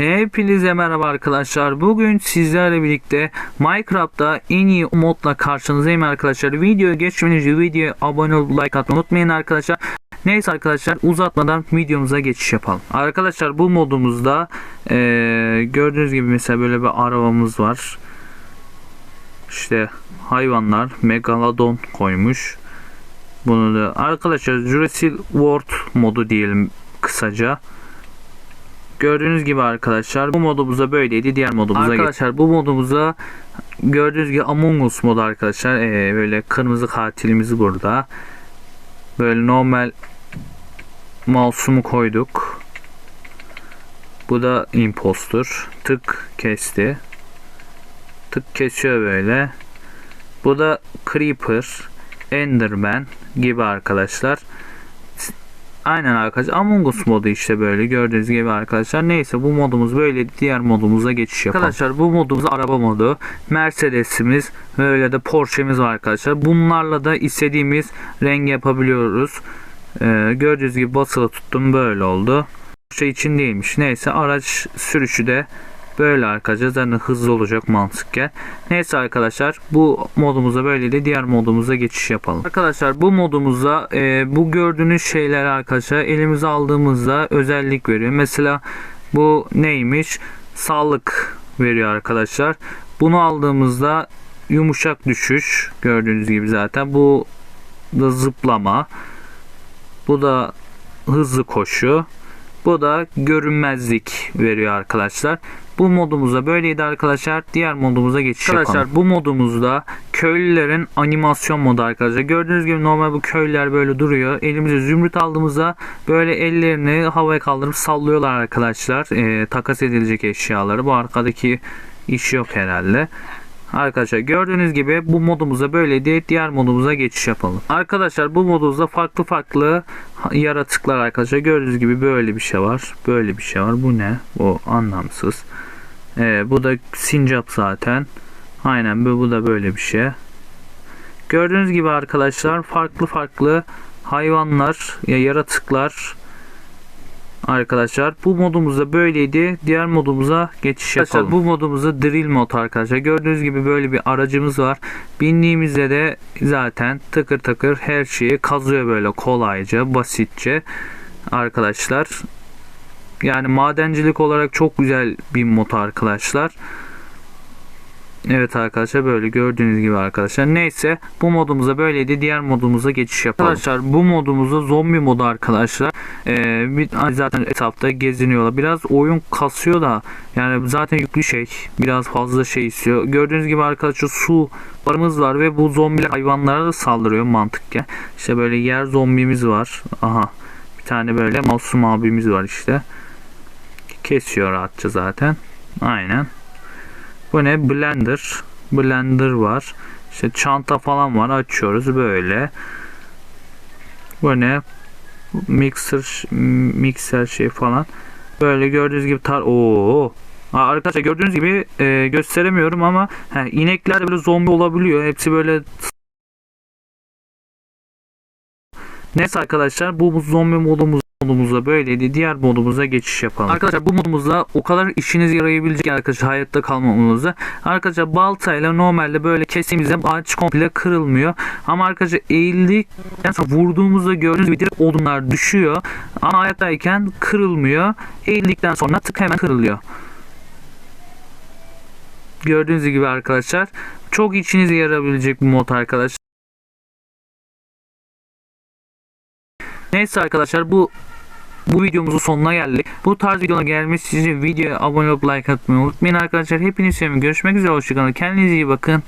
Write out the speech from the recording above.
Hepinize merhaba arkadaşlar. Bugün sizlerle birlikte Minecraft'ta en iyi modla karşınızdayım arkadaşlar. Videoya geçmeden önce videoya abone olup like atmayı unutmayın arkadaşlar. Neyse arkadaşlar uzatmadan videomuza geçiş yapalım. Arkadaşlar bu modumuzda eee, gördüğünüz gibi mesela böyle bir arabamız var. İşte hayvanlar Megalodon koymuş. Bunu da arkadaşlar Jurassic World modu diyelim kısaca. Gördüğünüz gibi arkadaşlar bu modumuzda böyleydi. Diğer modumuza Arkadaşlar bu modumuza gördüğünüz gibi Among Us modu arkadaşlar. Ee, böyle kırmızı katilimiz burada. Böyle normal mouse'umu koyduk. Bu da impostor. Tık kesti. Tık kesiyor böyle. Bu da Creeper, Enderman gibi arkadaşlar. Aynen arkadaşlar. Among Us modu işte böyle gördüğünüz gibi arkadaşlar. Neyse bu modumuz böyle diğer modumuza geçiş yapalım. Arkadaşlar bu modumuz araba modu. Mercedes'imiz böyle de Porsche'miz var arkadaşlar. Bunlarla da istediğimiz rengi yapabiliyoruz. Ee, gördüğünüz gibi basılı tuttum böyle oldu. Porsche için değilmiş. Neyse araç sürüşü de böyle arkadaşlar. Zaten hızlı olacak mantıken. Neyse arkadaşlar bu modumuza böyleydi. Diğer modumuza geçiş yapalım. Arkadaşlar bu modumuzda e, bu gördüğünüz şeyler arkadaşlar elimize aldığımızda özellik veriyor. Mesela bu neymiş? Sağlık veriyor arkadaşlar. Bunu aldığımızda yumuşak düşüş gördüğünüz gibi zaten. Bu da zıplama. Bu da hızlı koşu. Bu da görünmezlik veriyor arkadaşlar. Bu modumuzda böyleydi arkadaşlar. Diğer modumuza geçiş arkadaşlar, yapalım. bu modumuzda köylülerin animasyon modu arkadaşlar. Gördüğünüz gibi normal bu köylüler böyle duruyor. Elimize zümrüt aldığımızda böyle ellerini havaya kaldırıp sallıyorlar arkadaşlar. Ee, takas edilecek eşyaları. Bu arkadaki iş yok herhalde. Arkadaşlar gördüğünüz gibi bu modumuza böyleydi. Diğer modumuza geçiş yapalım. Arkadaşlar bu modumuzda farklı farklı yaratıklar arkadaşlar. Gördüğünüz gibi böyle bir şey var. Böyle bir şey var. Bu ne? Bu anlamsız. Ee, bu da sincap zaten. Aynen bu, bu da böyle bir şey. Gördüğünüz gibi arkadaşlar farklı farklı hayvanlar ya yaratıklar arkadaşlar. Bu modumuzda böyleydi. Diğer modumuza geçiş yapalım. Arkadaşlar, bu modumuzda drill mod arkadaşlar. Gördüğünüz gibi böyle bir aracımız var. Bindiğimizde de zaten tıkır tıkır her şeyi kazıyor böyle kolayca, basitçe arkadaşlar. Yani madencilik olarak çok güzel bir mod arkadaşlar. Evet arkadaşlar böyle gördüğünüz gibi arkadaşlar. Neyse bu modumuza böyleydi. Diğer modumuza geçiş yapalım. Arkadaşlar bu modumuzda zombi modu arkadaşlar. Ee, bir, zaten etrafta geziniyorlar. Biraz oyun kasıyor da yani zaten yüklü şey. Biraz fazla şey istiyor. Gördüğünüz gibi arkadaşlar su barımız var ve bu zombiler hayvanlara da saldırıyor mantıkken. İşte böyle yer zombimiz var. Aha. Bir tane böyle masum abimiz var işte. Kesiyor rahatça zaten. Aynen. Bu ne? Blender. Blender var. İşte çanta falan var. Açıyoruz böyle. Bu ne? Mixer mixer şey falan. Böyle gördüğünüz gibi tar Oo. Arkadaşlar gördüğünüz gibi e, gösteremiyorum ama he, inekler böyle zombi olabiliyor. Hepsi böyle Neyse arkadaşlar bu zombi modumuz modumuzda böyleydi. Diğer modumuza geçiş yapalım. Arkadaşlar bu modumuzda o kadar işiniz yarayabilecek arkadaşlar hayatta kalmamızda. Arkadaşlar baltayla normalde böyle kestiğimizde ağaç komple kırılmıyor. Ama arkadaşlar eğildikten sonra vurduğumuzda gördüğünüz gibi direkt odunlar düşüyor. Ama hayattayken kırılmıyor. Eğildikten sonra tık hemen kırılıyor. Gördüğünüz gibi arkadaşlar çok içinize yarayabilecek bir mod arkadaşlar. Neyse arkadaşlar bu bu videomuzun sonuna geldik. Bu tarz videolar gelmesi için videoya abone olup like atmayı unutmayın arkadaşlar. Hepinizi seviyorum. Görüşmek üzere. Hoşçakalın. Kendinize iyi bakın.